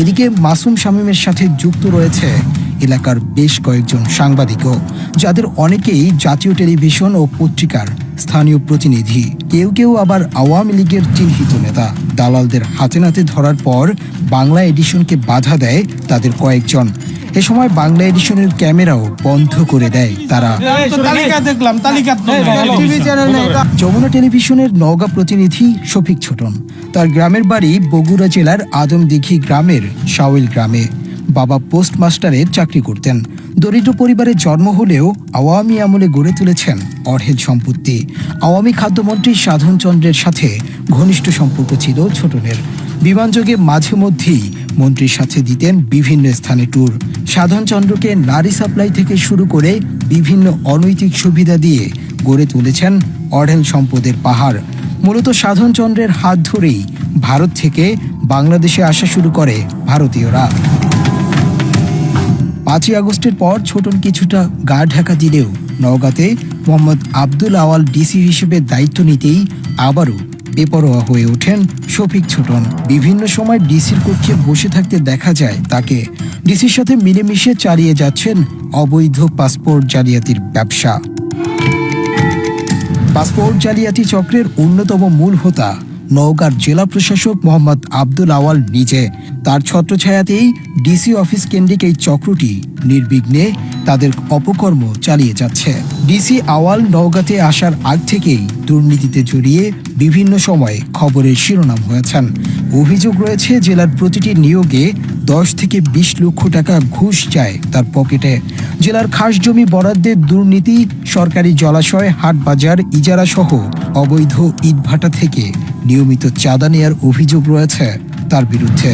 এদিকে মাসুম শামীমের সাথে যুক্ত রয়েছে এলাকার বেশ কয়েকজন সাংবাদিকও, যাদের অনেকেই জাতীয় টেলিভিশন ও পত্রিকার স্থানীয় প্রতিনিধি। কেউ কেউ আবার আওয়ামী লীগের চিহ্নিত নেতা। দালালদের হাতে নাতে ধরার পর বাংলা এডিশনকে বাধা দেয় তাদের কয়েকজন। এ সময় বাংলা এডিশনের ক্যামেরাও বন্ধ করে দেয় তারা। তালিকা দেখলাম তালিকা টিভি চ্যানেল নেই। যমুনা টেলিভিশনের নওগাঁ প্রতিনিধি শফিক ছোটন তার গ্রামের বাড়ি বগুড়া জেলার আদমদিঘি গ্রামের শাওইল গ্রামে। বাবা পোস্টমাস্টারের চাকরি করতেন। দরিদ্র পরিবারে জন্ম হলেও আওয়ামী আমলে গড়ে তুলেছেন অঢেল সম্পত্তি। আওয়ামী খাদ্যমন্ত্রী সাধন চন্দ্রের সাথে ঘনিষ্ঠ সম্পর্ক ছিল ছোটনের। বিমানযোগে মাঝে মধ্যেই মন্ত্রীর সাথে দিতেন বিভিন্ন স্থানে ট্যুর সাধন চন্দ্রকে নারী সাপ্লাই থেকে শুরু করে বিভিন্ন অনৈতিক সুবিধা দিয়ে গড়ে তুলেছেন অঢেল সম্পদের পাহাড়। মূলত সাধন চন্দ্রের হাত ধরেই ভারত থেকে বাংলাদেশে আসা শুরু করে ভারতীয়রা। পাঁচই আগস্টের পর ছোটন কিছুটা গা ঢাকা দিলেও নওগাঁতে মোহাম্মদ আব্দুল আওয়াল ডিসি হিসেবে দায়িত্ব নিতেই আবারও বেপরোয়া হয়ে ওঠেন শফিক ছোটন। বিভিন্ন সময় ডিসির কক্ষে বসে থাকতে দেখা যায় তাকে। ডিসির সাথে মিলেমিশে চালিয়ে যাচ্ছেন অবৈধ পাসপোর্ট জালিয়াতির ব্যবসা। পাসপোর্ট জালিয়াতি চক্রের অন্যতম মূল হোতা নওগাঁর জেলা প্রশাসক মোহাম্মদ আব্দুল আওয়াল নিজে। তার ছত্রছায়াতেই ডিসি অফিস কেন্দ্রিক এই চক্রটি নির্বিঘ্নে তাদের অপকর্ম চালিয়ে যাচ্ছে। ডিসি আওয়াল নওগাঁতে আসার আগ থেকেই দুর্নীতিতে জড়িয়ে বিভিন্ন সময়ে খবরের শিরোনাম হয়েছেন। অভিযোগ রয়েছে, জেলার প্রতিটি নিয়োগে দশ থেকে বিশ লক্ষ টাকা ঘুষ যায় তার পকেটে। জেলার খাস জমি বরাদ্দের দুর্নীতি, সরকারি জলাশয় হাট বাজার ইজারা সহ অবৈধ ইটভাটা থেকে নিয়মিত চাঁদা নেয়ার অভিযোগ রয়েছে তার বিরুদ্ধে।